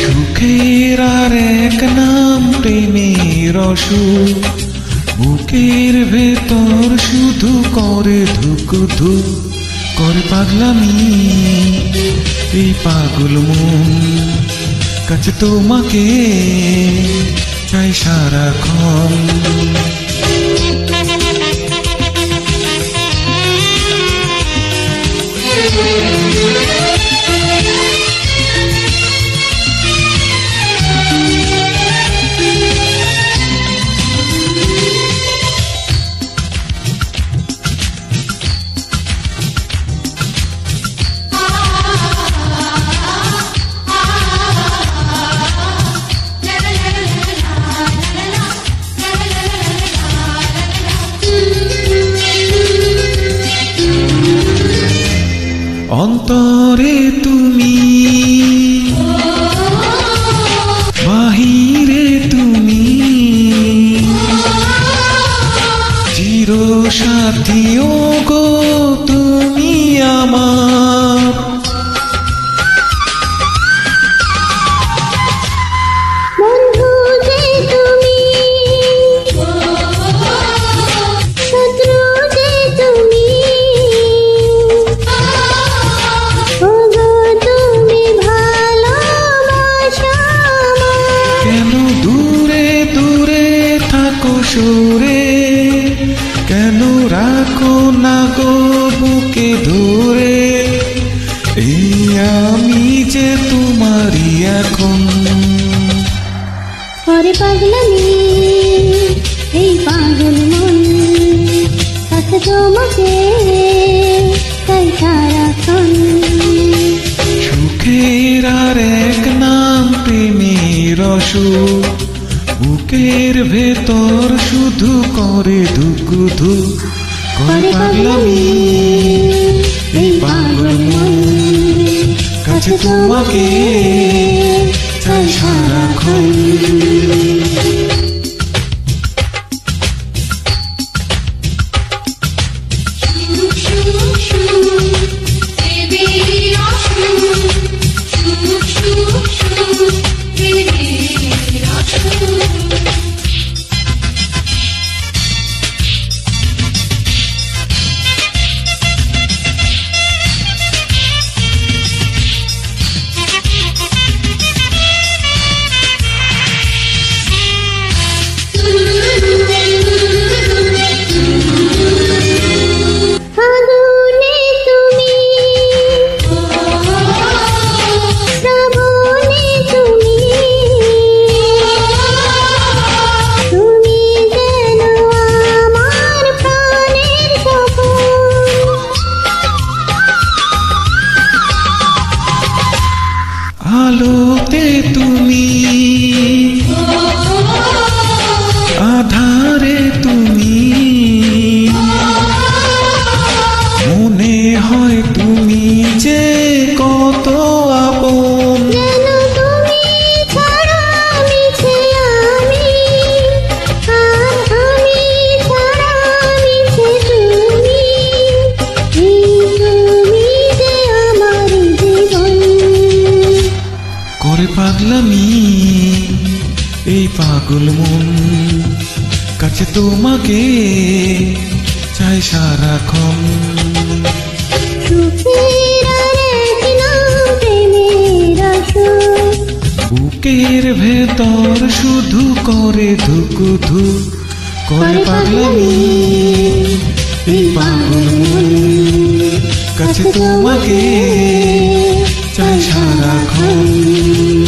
সুখের আর এক নাম প্রেমের অসুখ বুকের ভেতর শুধু করে ধুক ধুক করে পাগলামি এই পাগল মন কাছে তোমাকে চাই সারাক্ষণ অন্তরে তুমি বাহিরে তুমি চির সাথী ও গো তুমি আমার। রাখো না গো বুকে ধরে। এই আমি যে তোমারই এখন। করে পাগলামি এই পাগল মন। আছে তোমাকে তাই সারাক্ষণ সুখের আর এক নাম প্রেমের অসুখ বুকের ভেতর শুধু করে ধুক ধুক করে পাগলামি এই পাগল কাছে তোমাকে চাই সারাক্ষণ ফাগুনে আলোতে তুমি করে পাগলামি এই পাগল মন কাছে তোমাকে চাই সারাক্ষণ। বুকের ভেতর শুধু করে ধুক ধুক করে পাগলামি এই পাগল মন কাছে তোমাকে চাই সারাক্ষণ।